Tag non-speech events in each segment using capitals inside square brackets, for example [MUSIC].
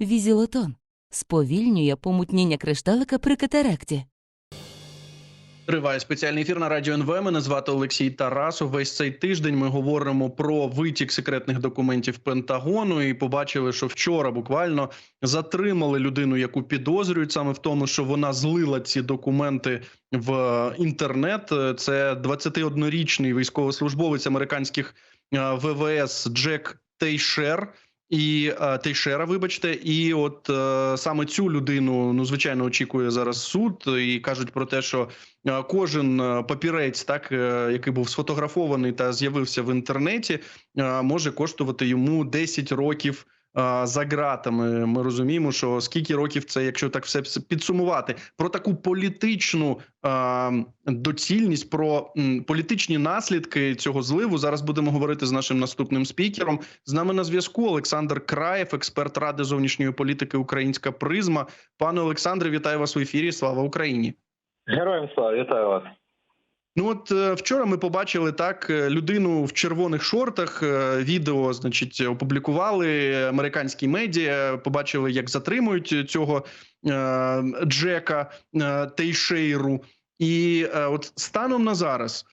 Візілотон сповільнює помутніння кришталика при катаракті. Триває спеціальний ефір на радіо НВ. Мене звати Олексій Тарасов. Весь цей тиждень ми говоримо про витік секретних документів Пентагону. І побачили, що вчора буквально затримали людину, яку підозрюють саме в тому, що вона злила ці документи в інтернет. Це 21-річний військовослужбовець американських е, ВВС Джек Тейшер. І е, Тейшера, вибачте, і от е, саме цю людину ну звичайно очікує зараз суд, і кажуть про те, що е, кожен е, папірець, так е, який був сфотографований та з'явився в інтернеті, е, може коштувати йому 10 років. За ґратами ми розуміємо, що скільки років це, якщо так все підсумувати, про таку політичну доцільність, про політичні наслідки цього зливу. Зараз будемо говорити з нашим наступним спікером. З нами на зв'язку Олександр Краєв, експерт ради зовнішньої політики Українська призма. Пане Олександре, вітаю вас в ефірі. Слава Україні! Героям слава, вітаю вас. Ну от е, вчора ми побачили так е, людину в червоних шортах. е, Відео, значить, опублікували американські медіа. Побачили, як затримують цього Джека Тейшейру. І от станом на зараз,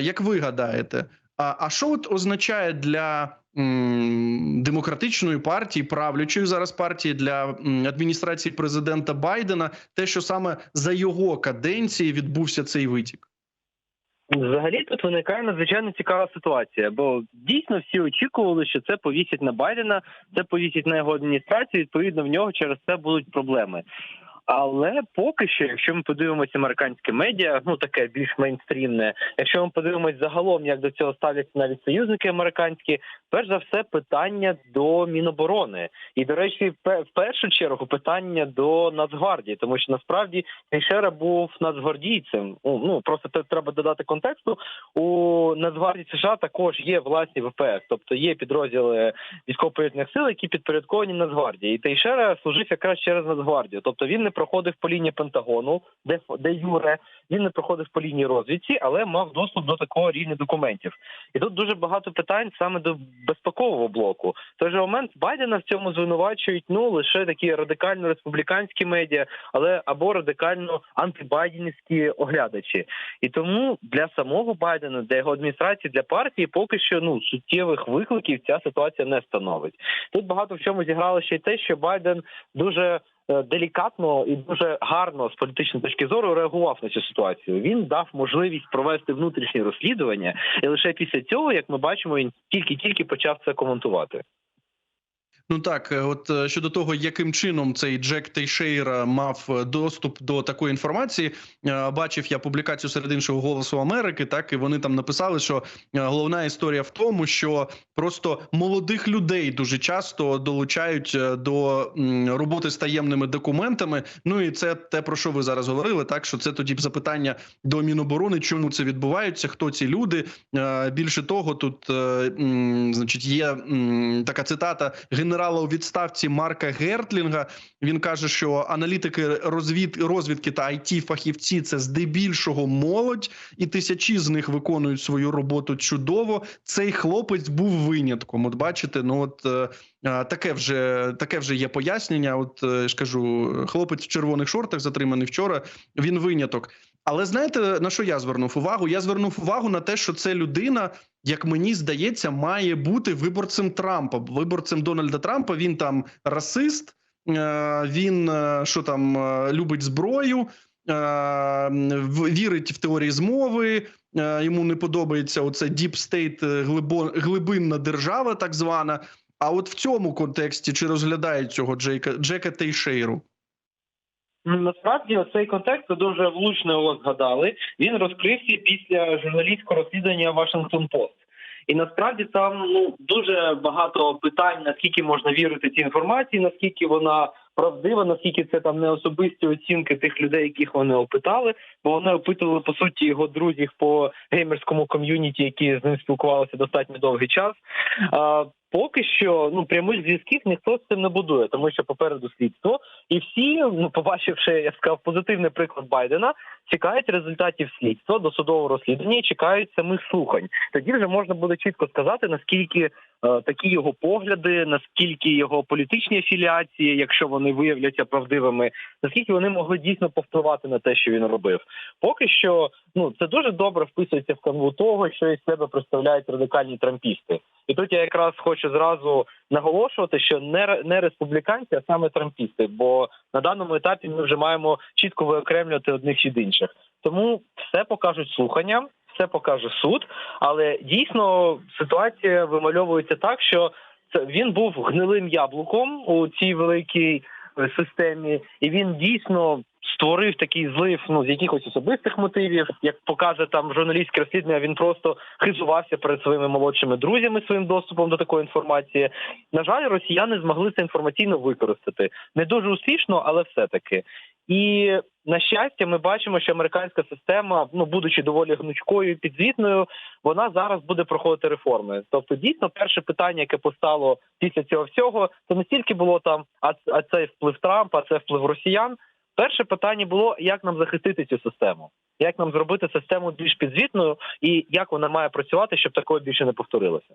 як ви гадаєте, а, а що от означає для м, демократичної партії, правлячої зараз партії для м, адміністрації президента Байдена, те, що саме за його каденції відбувся цей витік? Взагалі тут виникає надзвичайно цікава ситуація, бо дійсно всі очікували, що це повісять на Байдена, це повісять на його адміністрацію. Відповідно, в нього через це будуть проблеми. Але поки що, якщо ми подивимося американське медіа, ну таке більш мейнстрімне, якщо ми подивимось загалом, як до цього ставляться навіть союзники американські, перш за все питання до Міноборони, і до речі, в першу чергу питання до Нацгвардії, тому що насправді Тейшера був нацгвардійцем. Ну ну, просто це треба додати контексту. У Нацгвардії США також є власні ВПС, тобто є підрозділи військово-повітряних сил, які підпорядковані Нацгвардії. І Тейшера служив якраз через Нацгвардію. Тобто він не проходив по лінії Пентагону, де де Юре, він не проходив по лінії розвідці, але мав доступ до такого рівня документів. І тут дуже багато питань саме до безпекового блоку. Той же момент Байдена в цьому звинувачують ну лише такі радикально республіканські медіа, але або радикально антибайденівські оглядачі. І тому для самого Байдена, для його адміністрації, для партії поки що ну суттєвих викликів ця ситуація не становить. Тут багато в чому зіграло ще й те, що Байден дуже делікатно і дуже гарно з політичної точки зору реагував на цю ситуацію. Він дав можливість провести внутрішні розслідування, і лише після цього, як ми бачимо, він тільки-тільки почав це коментувати. Ну так, е, от е, щодо того, яким чином цей Джек Тейшейра мав е, доступ до такої інформації, бачив я публікацію серед іншого голосу Америки. Так і вони там написали, що головна історія в тому, що просто молодих людей дуже часто долучають до роботи з таємними документами. Ну і це те про що ви зараз говорили. Так що це тоді запитання до Міноборони, чому це відбувається, хто ці люди. Більше того, тут значить є така цитата генерала у відставці Марка Гертлінга. Він каже, що аналітики розвід розвідки та it фахівці це здебільшого молодь, і тисячі з них виконують свою роботу чудово. Цей хлопець був винятком. От бачите, ну от е, таке вже таке вже є пояснення. От е, я ж кажу, хлопець в червоних шортах затриманий вчора. Він виняток. Але знаєте на що я звернув увагу? Я звернув увагу на те, що це людина, як мені здається, має бути виборцем Трампа, виборцем Дональда Трампа. Він там расист, е, він е, що там е, любить зброю, вірить в теорії змови. Йому не подобається оце Deep State, глибинна держава, так звана. А от в цьому контексті чи розглядають цього Джейка Джека Тейшейру? Насправді цей контекст ви дуже влучно його згадали. Він розкрився після журналістського розслідування Вашингтон Пост. І насправді там ну дуже багато питань, наскільки можна вірити цій інформації, наскільки вона правдива, наскільки це там не особисті оцінки тих людей, яких вони опитали, бо вони опитували по суті його друзів по геймерському ком'юніті, які з ним спілкувалися достатньо довгий час. А, поки що ну прямих зв'язків ніхто з цим не будує, тому що попереду слідство, і всі, ну побачивши, я сказав, позитивний приклад Байдена, чекають результатів слідства до судового розслідування і чекають самих слухань. Тоді вже можна буде чітко сказати, наскільки такі його погляди, наскільки його політичні афіліації, якщо вони виявляться правдивими, наскільки вони могли дійсно повпливати на те, що він робив. Поки що, ну це дуже добре вписується в канву того, що із себе представляють радикальні трампісти. І тут я якраз хочу зразу наголошувати, що не не республіканці, а саме трампісти. Бо на даному етапі ми вже маємо чітко виокремлювати одних від інших. Тому все покажуть слухання, все покаже суд. Але дійсно ситуація вимальовується так, що це він був гнилим яблуком у цій великій е, системі, і він дійсно створив такий злив ну з якихось особистих мотивів. Як покаже там журналістське розслідування, він просто хизувався перед своїми молодшими друзями своїм доступом до такої інформації. На жаль, росіяни змогли це інформаційно використати не дуже успішно, але все таки. І на щастя, ми бачимо, що американська система, ну будучи доволі гнучкою і підзвітною, вона зараз буде проходити реформи. Тобто, дійсно, перше питання, яке постало після цього всього, це не стільки було там, а, це вплив Трампа, а це вплив росіян. Перше питання було, як нам захистити цю систему, як нам зробити систему більш підзвітною, і як вона має працювати, щоб такого більше не повторилося.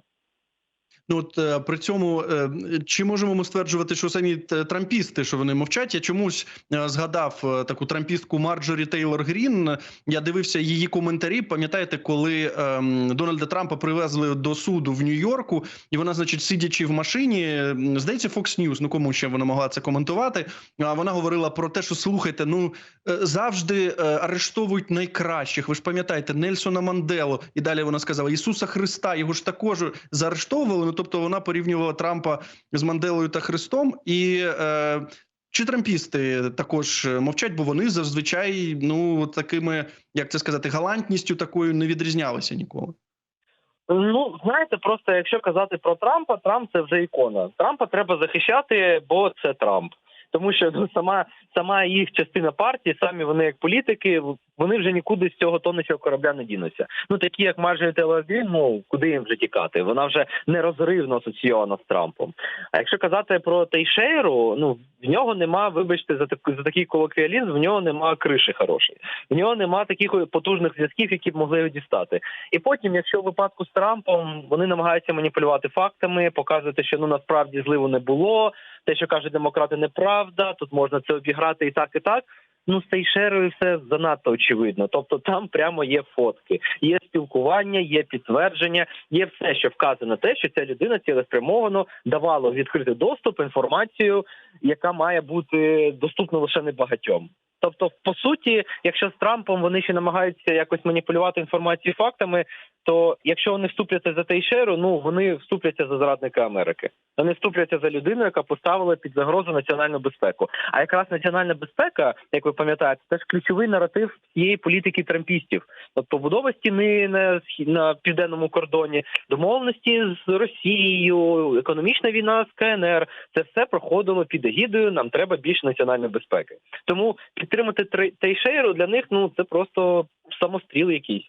Ну от е, при цьому е, чи можемо ми стверджувати, що самі трампісти, що вони мовчать? Я чомусь е, згадав е, таку трампістку Марджорі Тейлор Грін. Я дивився її коментарі. Пам'ятаєте, коли ем, Дональда Трампа привезли до суду в Нью-Йорку, і вона, значить, сидячи в машині, здається, Fox News, ну кому ще вона могла це коментувати. А вона говорила про те, що слухайте, ну е, завжди е, арештовують найкращих. Ви ж пам'ятаєте Нельсона Манделу, і далі вона сказала Ісуса Христа. Його ж також заарештовували. Тобто вона порівнювала Трампа з Манделою та Христом. І е, чи трампісти також мовчать, бо вони зазвичай ну такими, як це сказати, галантністю такою не відрізнялися ніколи. Ну знаєте, просто якщо казати про Трампа, Трамп це вже ікона. Трампа треба захищати, бо це Трамп. Тому що ну сама сама їх частина партії, самі вони як політики, вони вже нікуди з цього тонучого корабля не дінуться. Ну такі як Марджорі Грін, ну куди їм вже тікати? Вона вже нерозривно асоційована з Трампом. А якщо казати про Тейшейру, ну в нього нема, вибачте, за таку за такий колоквіалізм, в нього нема криші хорошої, в нього нема таких потужних зв'язків, які б могли дістати. І потім, якщо в випадку з Трампом вони намагаються маніпулювати фактами, показувати, що ну насправді зливу не було. Те, що кажуть демократи, неправда. Тут можна це обіграти і так, і так. Ну, з Тейшерою все занадто очевидно. Тобто там прямо є фотки, є спілкування, є підтвердження, є все, що вказує на те, що ця людина цілеспрямовано давала відкритий доступ інформацію, яка має бути доступна лише небагатьом. Тобто, по суті, якщо з Трампом вони ще намагаються якось маніпулювати інформацією фактами, то якщо вони вступляться за Тейшеру, ну вони вступляться за зрадника Америки. Вони вступляться за людину, яка поставила під загрозу національну безпеку. А якраз національна безпека, як ви пам'ятаєте, це ж ключовий наратив цієї політики трампістів. Тобто будова стіни на на південному кордоні, домовленості з Росією, економічна війна з КНР. Це все проходило під егідою. Нам треба більше національної безпеки. Тому підтримати Тейшеру для них ну це просто самостріл якийсь.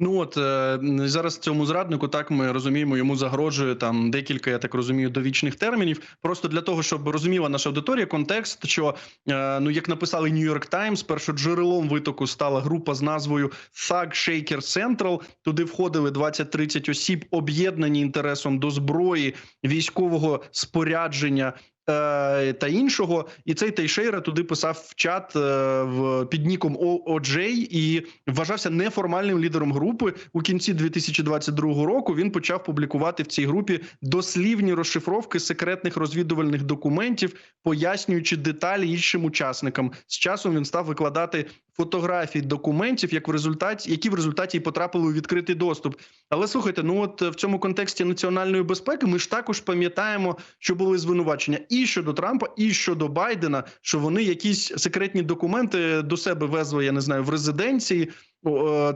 Ну от е, зараз цьому зраднику так ми розуміємо, йому загрожує там декілька, я так розумію, довічних термінів. Просто для того, щоб розуміла наша аудиторія контекст, що е, ну як написали York Times, першоджерелом витоку стала група з назвою Thug Shaker Central. Туди входили 20-30 осіб, об'єднані інтересом до зброї, військового спорядження. Е, Та іншого, і цей Тейшейра туди писав в чат е, в під ніком OJ і вважався неформальним лідером групи. У кінці 2022 року він почав публікувати в цій групі дослівні розшифровки секретних розвідувальних документів, пояснюючи деталі іншим учасникам. З часом він став викладати фотографії документів, як в результаті, які в результаті потрапили у відкритий доступ. Але слухайте, ну от в цьому контексті національної безпеки ми ж також пам'ятаємо, що були звинувачення і щодо Трампа, і щодо Байдена, що вони якісь секретні документи до себе везли, я не знаю, в резиденції.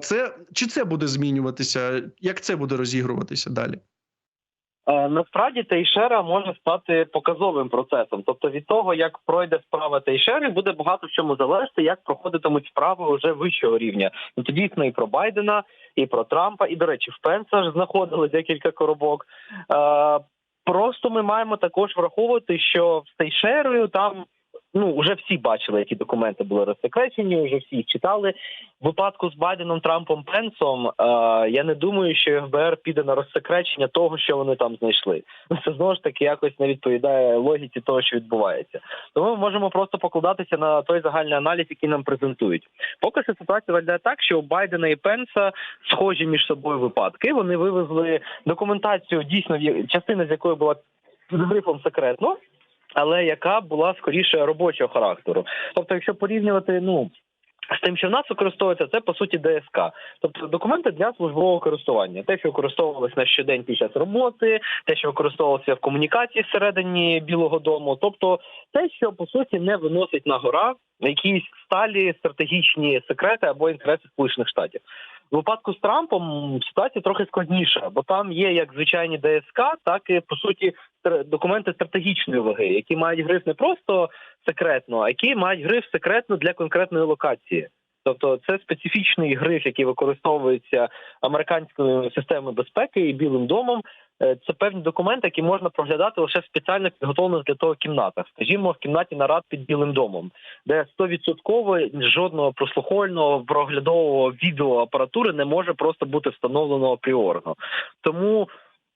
Це чи це буде змінюватися? Як це буде розігруватися далі? Е, Насправді Тейшера може стати показовим процесом. Тобто від того, як пройде справа Тейшери, буде багато в чому залежати, як проходитимуть справи вже вищого рівня. Ну то дійсно і про Байдена, і про Трампа, і до речі, в Пенса ж знаходили декілька коробок. Е, Просто ми маємо також враховувати, що з Тейшерою там Ну, вже всі бачили, які документи були розсекречені, вже всі їх читали. В випадку з Байденом, Трампом, Пенсом е, я не думаю, що ФБР піде на розсекречення того, що вони там знайшли. Ну, Це знову ж таки якось не відповідає логіці того, що відбувається. Тому ми можемо просто покладатися на той загальний аналіз, який нам презентують. Поки що ситуація виглядає так, що у Байдена і Пенса схожі між собою випадки. Вони вивезли документацію, дійсно частина з якої була під грифом секретно. Але яка була скоріше робочого характеру. Тобто, якщо порівнювати, ну з тим, що в нас використовується, це по суті ДСК, тобто документи для службового користування, те, що використовувалось на щодень під час роботи, те, що використовувалося в комунікації всередині Білого Дому, тобто те, що по суті не виносить на гора якісь сталі стратегічні секрети або інтереси Сполучених Штатів. У випадку з Трампом ситуація трохи складніша, бо там є як звичайні ДСК, так і по суті документи стратегічної ваги, які мають гриф не просто секретно, а які мають гриф секретно для конкретної локації. Тобто це специфічний гриф, який використовується американською системою безпеки і білим домом. Е, Це певні документи, які можна проглядати лише в спеціально підготовлених для того кімнатах, скажімо, в кімнаті нарад під білим домом, де 100% жодного прослуховального проглядового відеоапаратури не може просто бути встановлено апріорно. Тому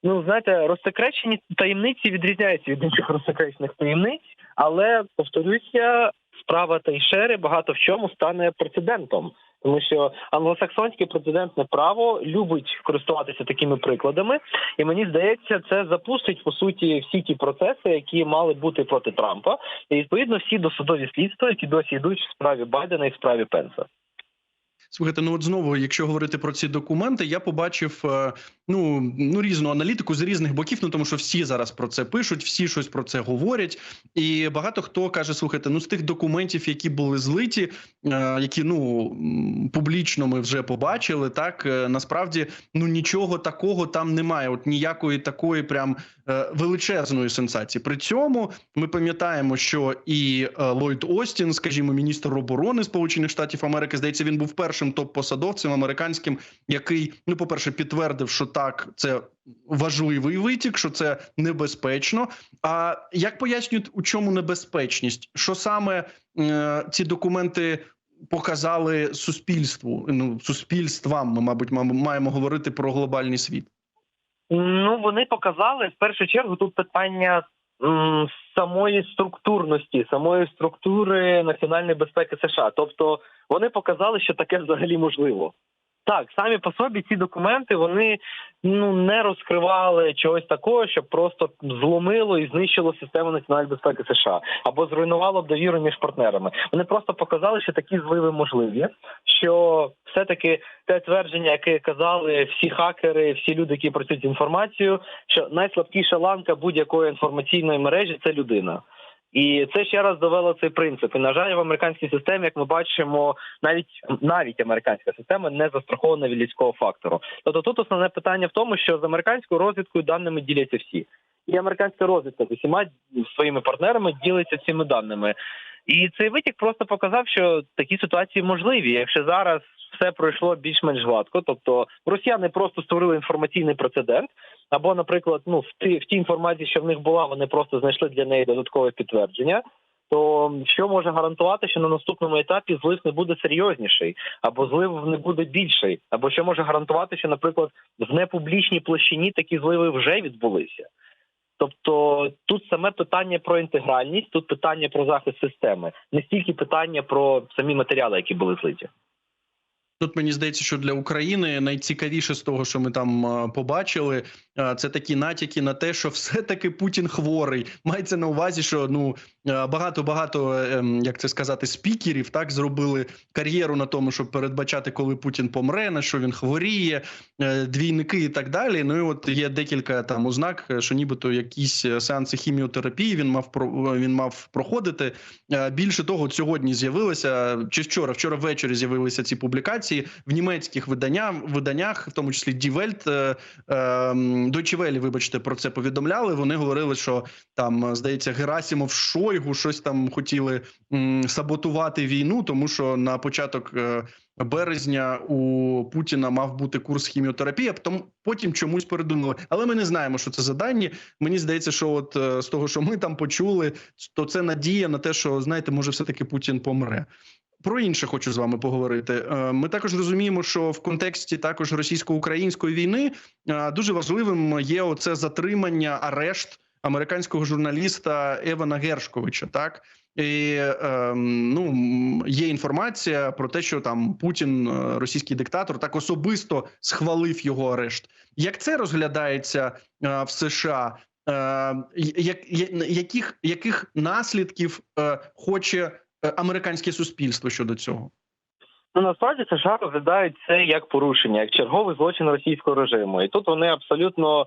ну знаєте, розсекречені таємниці відрізняються від інших розсекречених таємниць, але повторюся, справа Тайшери багато в чому стане прецедентом. Тому що англосаксонське прецедентне право любить користуватися такими прикладами, і мені здається, це запустить по суті всі ті процеси, які мали бути проти Трампа, і відповідно всі досудові слідства, які досі йдуть в справі Байдена і в справі Пенса. Слухайте, ну от знову, якщо говорити про ці документи, я побачив е, ну ну різну аналітику з різних боків. Ну тому що всі зараз про це пишуть, всі щось про це говорять. І багато хто каже: слухайте, ну з тих документів, які були злиті, е, які ну публічно ми вже побачили, так е, насправді ну нічого такого там немає. От ніякої такої прям величезної сенсації. При цьому ми пам'ятаємо, що і Ллойд Остін, скажімо, міністр оборони Сполучених Штатів Америки, здається, він був першим топ-посадовцем американським, який, ну, по перше, підтвердив, що так, це важливий витік, що це небезпечно. А як пояснюють, у чому небезпечність? Що саме е, ці документи показали суспільству? Ну, суспільствам, ми, мабуть, маємо говорити про глобальний світ. Ну вони показали в першу чергу тут питання самої структурності, самої структури національної безпеки США. Тобто вони показали, що таке взагалі можливо. Так, самі по собі ці документи вони ну не розкривали чогось такого, що просто зломило і знищило систему національної безпеки США або зруйнувало довіру між партнерами. Вони просто показали, що такі зливи можливі, що все-таки те твердження, яке казали всі хакери, всі люди, які працюють з інформацією, що найслабкіша ланка будь-якої інформаційної мережі це людина. І це ще раз довело цей принцип. І на жаль, в американській системі, як ми бачимо, навіть навіть американська система не застрахована від людського фактору. Тобто тут основне питання в тому, що з американською розвідкою даними діляться всі, і американська розвідка з усіма своїми партнерами ділиться цими даними. І цей витік просто показав, що такі ситуації можливі. Якщо зараз все пройшло більш-менш гладко, тобто росіяни просто створили інформаційний прецедент, або, наприклад, ну в ті в тій інформації, що в них була, вони просто знайшли для неї додаткове підтвердження. То що може гарантувати, що на наступному етапі злив не буде серйозніший, або злив не буде більший, або що може гарантувати, що, наприклад, в непублічній площині такі зливи вже відбулися. Тобто тут саме питання про інтегральність, тут питання про захист системи, не стільки питання про самі матеріали, які були злиті. Тут мені здається, що для України найцікавіше з того, що ми там побачили, це такі натяки на те, що все-таки Путін хворий. Мається на увазі, що ну багато багато ем, як це сказати, спікерів так зробили кар'єру на тому, щоб передбачати, коли Путін помре, на що він хворіє, е, двійники і так далі. Ну і от є декілька там ознак, що нібито якісь е, сеанси хіміотерапії він мав він мав проходити. Е, Більше того, сьогодні з'явилося чи вчора, вчора ввечері з'явилися ці публікації в німецьких виданнях, виданнях, в тому числі Die Welt, е, е, м, Deutsche Welle, вибачте, про це повідомляли. Вони говорили, що там здається Герасімов Шойгу щось там хотіли м, саботувати війну, тому що на початок е, березня у Путіна мав бути курс хіміотерапії, потім потім чомусь передумали. Але ми не знаємо, що це за дані. Мені здається, що от е, з того, що ми там почули, то це надія на те, що знаєте, може, все таки Путін помре. Про інше хочу з вами поговорити. Е, Ми також розуміємо, що в контексті також російсько-української війни е, дуже важливим є оце затримання, арешт американського журналіста Евана Гершковича. Так і е, ну є інформація про те, що там Путін, е, російський диктатор, так особисто схвалив його арешт. Як це розглядається е, в США? Е, як, яких, яких наслідків хоче американське суспільство щодо цього? Ну насправді США розглядають це як порушення, як черговий злочин російського режиму, і тут вони абсолютно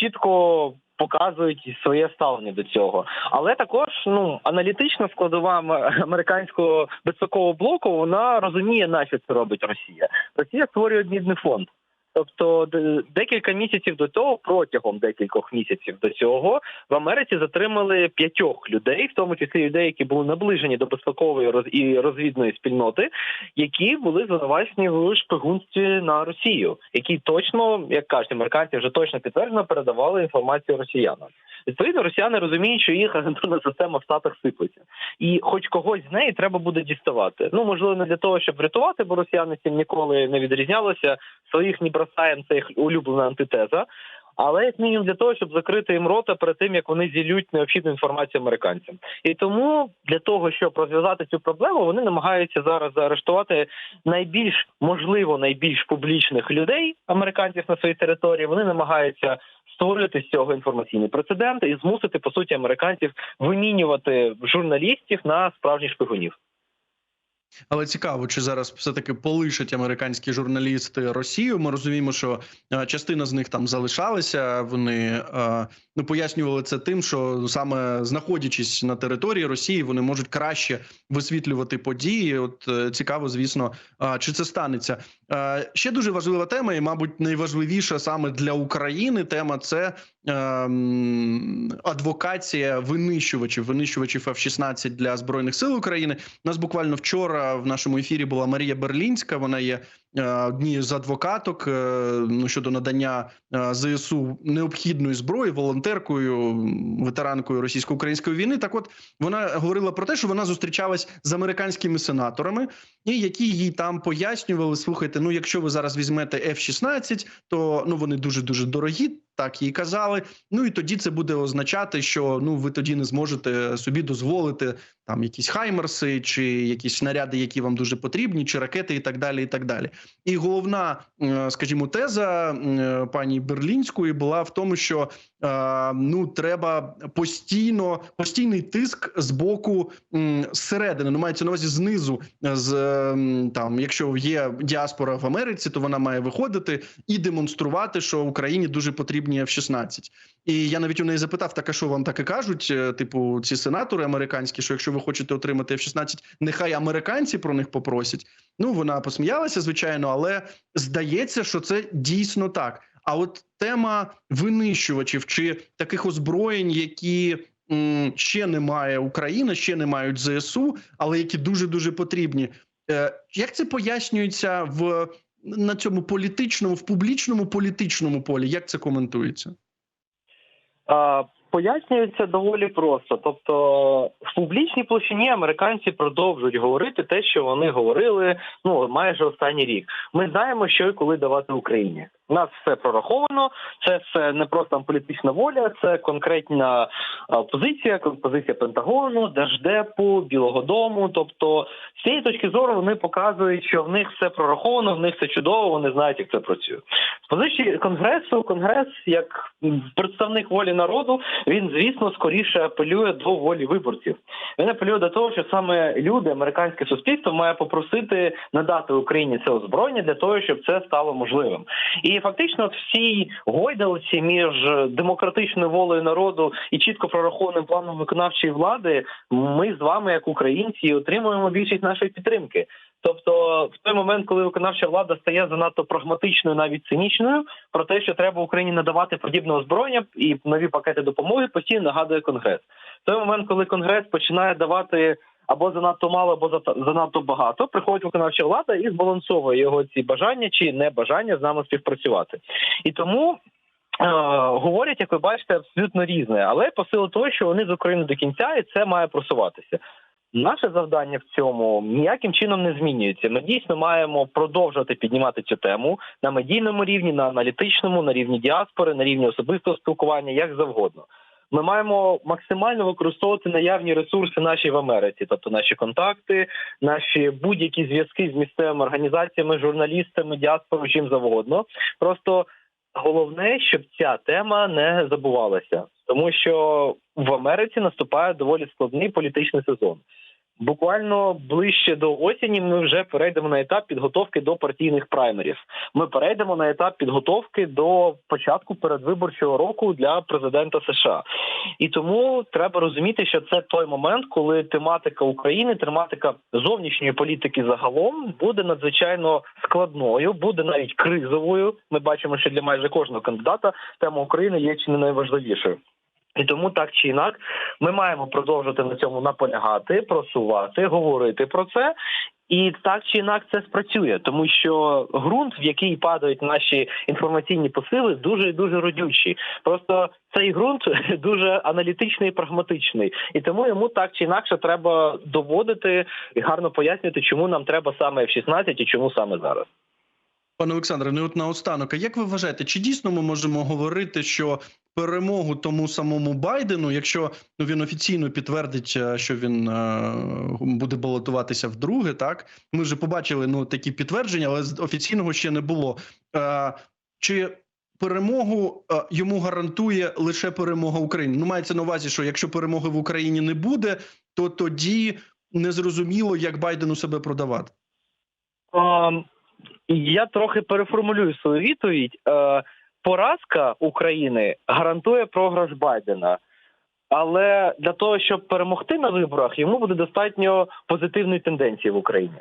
чітко показують своє ставлення до цього. Але також ну аналітична складова американського безпекового блоку вона розуміє, на що це робить Росія. Росія створює обмінний фонд. Тобто декілька місяців до того, протягом декількох місяців до цього, в Америці затримали п'ятьох людей, в тому числі людей, які були наближені до безпекової і розвідної спільноти, які були звинувачені в шпигунстві на Росію, які точно, як кажуть американці, вже точно підтверджено передавали інформацію росіянам. Відповідно, росіяни розуміють, що їх агентурна система в Штатах сиплеться, і хоч когось з неї треба буде діставати. Ну можливо, не для того, щоб врятувати, бо росіяни цим ніколи не відрізнялися. Своїх не бросаємо, це їх улюблена антитеза. Але як мінімум для того, щоб закрити їм рота перед тим, як вони зілють необхідну інформацію американцям, і тому для того, щоб розв'язати цю проблему, вони намагаються зараз заарештувати найбільш можливо найбільш публічних людей американців на своїй території. Вони намагаються створити з цього інформаційний прецедент і змусити по суті американців вимінювати журналістів на справжніх шпигунів. Але цікаво, чи зараз все таки полишать американські журналісти Росію. Ми розуміємо, що е, частина з них там залишалися. Вони е, ну пояснювали це тим, що саме знаходячись на території Росії, вони можуть краще висвітлювати події. От е, цікаво, звісно, чи це станеться. Ще дуже важлива тема, і мабуть, найважливіша саме для України. Тема це адвокація винищувачів, винищувачів F-16 для збройних сил України. У нас буквально вчора в нашому ефірі була Марія Берлінська. Вона є однією з адвокаток е, ну, щодо надання е, ЗСУ необхідної зброї, волонтеркою, ветеранкою російсько-української війни. Так, от вона говорила про те, що вона зустрічалась з американськими сенаторами, і які їй там пояснювали: слухайте, ну якщо ви зараз візьмете F-16, то ну вони дуже дуже дорогі. Так їй казали. Ну і тоді це буде означати, що ну ви тоді не зможете собі дозволити там якісь хаймерси, чи якісь снаряди, які вам дуже потрібні, чи ракети, і так далі. І так далі. І головна, е, скажімо, теза е, пані Берлінської була в тому, що е, ну треба постійно постійний тиск з боку зсередини. Ну мається на увазі знизу, з там, якщо є діаспора в Америці, то вона має виходити і демонструвати, що Україні дуже потрібні F-16. І я навіть у неї запитав, так а що вам так і кажуть, типу, ці сенатори американські, що якщо ви хочете отримати F-16, нехай американці про них попросять. Ну вона посміялася, звичайно, але здається, що це дійсно так. А от тема винищувачів чи таких озброєнь, які м, ще немає Україна, ще не мають ЗСУ, але які дуже дуже потрібні. Е, як це пояснюється в на цьому політичному, в публічному політичному полі? Як це коментується? Пояснюється доволі просто. Тобто, в публічній площині американці продовжують говорити те, що вони говорили ну майже останній рік. Ми знаємо, що і коли давати Україні. У нас все прораховано. Це все не просто політична воля, це конкретна позиція, позиція Пентагону, Держдепу, Білого Дому. Тобто, з цієї точки зору вони показують, що в них все прораховано, в них все чудово. Вони знають, як це працює. З позиції конгресу, конгрес як представник волі народу, він звісно скоріше апелює до волі виборців. Він апелює до того, що саме люди, американське суспільство, має попросити надати Україні це озброєння для того, щоб це стало можливим. І Фактично всі гойдалці між демократичною волею народу і чітко прорахованим планом виконавчої влади, ми з вами, як українці, отримуємо більшість нашої підтримки. Тобто, в той момент, коли виконавча влада стає занадто прагматичною, навіть цинічною, про те, що треба Україні надавати подібне озброєння і нові пакети допомоги, постійно нагадує конгрес. В той момент, коли конгрес починає давати або занадто мало, або занадто багато, приходить виконавча влада і збалансовує його ці бажання чи небажання з нами співпрацювати. І тому. е, Говорять, як ви бачите, абсолютно різне, але по силу того, що вони з України до кінця, і це має просуватися. Наше завдання в цьому ніяким чином не змінюється. Ми дійсно маємо продовжувати піднімати цю тему на медійному рівні, на аналітичному, на рівні діаспори, на рівні особистого спілкування, як завгодно. Ми маємо максимально використовувати наявні ресурси наші в Америці, тобто наші контакти, наші будь-які зв'язки з місцевими організаціями, журналістами, діаспорою, чим завгодно. Просто головне, щоб ця тема не забувалася, тому що в Америці наступає доволі складний політичний сезон. Буквально ближче до осені ми вже перейдемо на етап підготовки до партійних праймерів. Ми перейдемо на етап підготовки до початку передвиборчого року для президента США. І тому треба розуміти, що це той момент, коли тематика України, тематика зовнішньої політики загалом буде надзвичайно складною, буде навіть кризовою. Ми бачимо, що для майже кожного кандидата тема України є чи не найважливішою. І тому так чи інак ми маємо продовжувати на цьому наполягати, просувати, говорити про це. І так чи інак це спрацює, тому що ґрунт, в який падають наші інформаційні посили, дуже і дуже родючий. Просто цей ґрунт [LAUGHS] дуже аналітичний і прагматичний, і тому йому так чи інакше треба доводити і гарно пояснювати, чому нам треба саме F-16 і чому саме зараз. Пане Олександре, ну от наостанок, а як ви вважаєте, чи дійсно ми можемо говорити, що перемогу тому самому Байдену, якщо ну він офіційно підтвердить, е, що він е, буде балотуватися вдруге, так ми вже побачили ну такі підтвердження, але офіційного ще не було. Е, чи перемогу е, йому гарантує лише перемога України? Ну мається на увазі, що якщо перемоги в Україні не буде, то тоді незрозуміло, як Байдену себе продавати. Ем, Я трохи переформулюю свою відповідь. Е, Поразка України гарантує програш Байдена. Але для того, щоб перемогти на виборах, йому буде достатньо позитивної тенденції в Україні.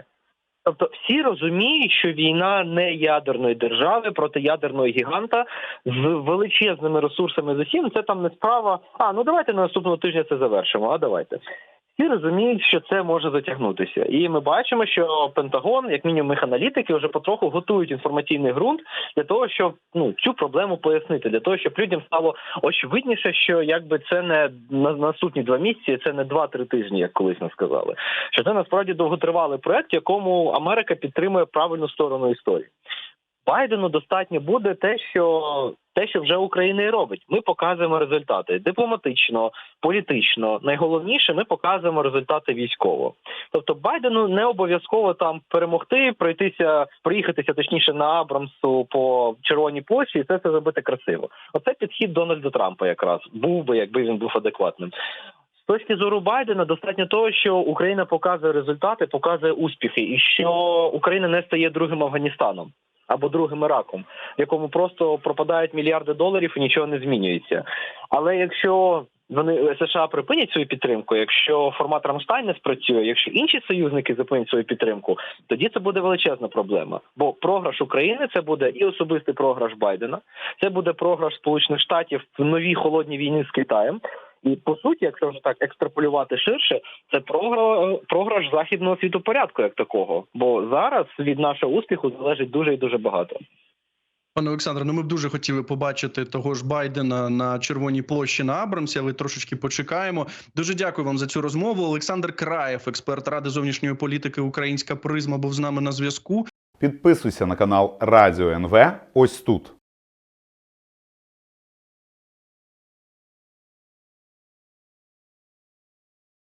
Тобто всі розуміють, що війна не ядерної держави проти ядерного гіганта з величезними ресурсами з усім, це там не справа. А ну давайте на наступного тижня це завершимо. А давайте. Всі розуміють, що це може затягнутися, і ми бачимо, що Пентагон, як мінімум, їх аналітики, вже потроху готують інформаційний ґрунт для того, щоб ну цю проблему пояснити, для того, щоб людям стало очевидніше, що якби це не на наступні два місяці, це не два-три тижні, як колись нам сказали. Що це насправді довготривалий проект, якому Америка підтримує правильну сторону історії. Байдену достатньо буде те, що те, що вже Україна і робить. Ми показуємо результати дипломатично, політично. Найголовніше, ми показуємо результати військово. Тобто Байдену не обов'язково там перемогти, пройтися, проїхатися точніше на Абрамсу по червоній площі, і це все зробити красиво. Оце підхід Дональда Трампа, якраз був би, якби він був адекватним. З точки зору Байдена достатньо того, що Україна показує результати, показує успіхи, і що Україна не стає другим Афганістаном або другим Іраком, в якому просто пропадають мільярди доларів і нічого не змінюється. Але якщо вони США припинять свою підтримку, якщо формат Рамштайн не спрацює, якщо інші союзники зупинять свою підтримку, тоді це буде величезна проблема. Бо програш України це буде і особистий програш Байдена, це буде програш Сполучених Штатів в новій холодній війні з Китаєм. І по суті, якщо вже так екстраполювати ширше, це програш, західного світопорядку як такого. Бо зараз від нашого успіху залежить дуже і дуже багато. Пане Олександре, ну ми б дуже хотіли побачити того ж Байдена на Червоній площі на Абрамсі, але трошечки почекаємо. Дуже дякую вам за цю розмову. Олександр Краєв, експерт ради зовнішньої політики Українська призма, був з нами на зв'язку. Підписуйся на канал Радіо НВ ось тут.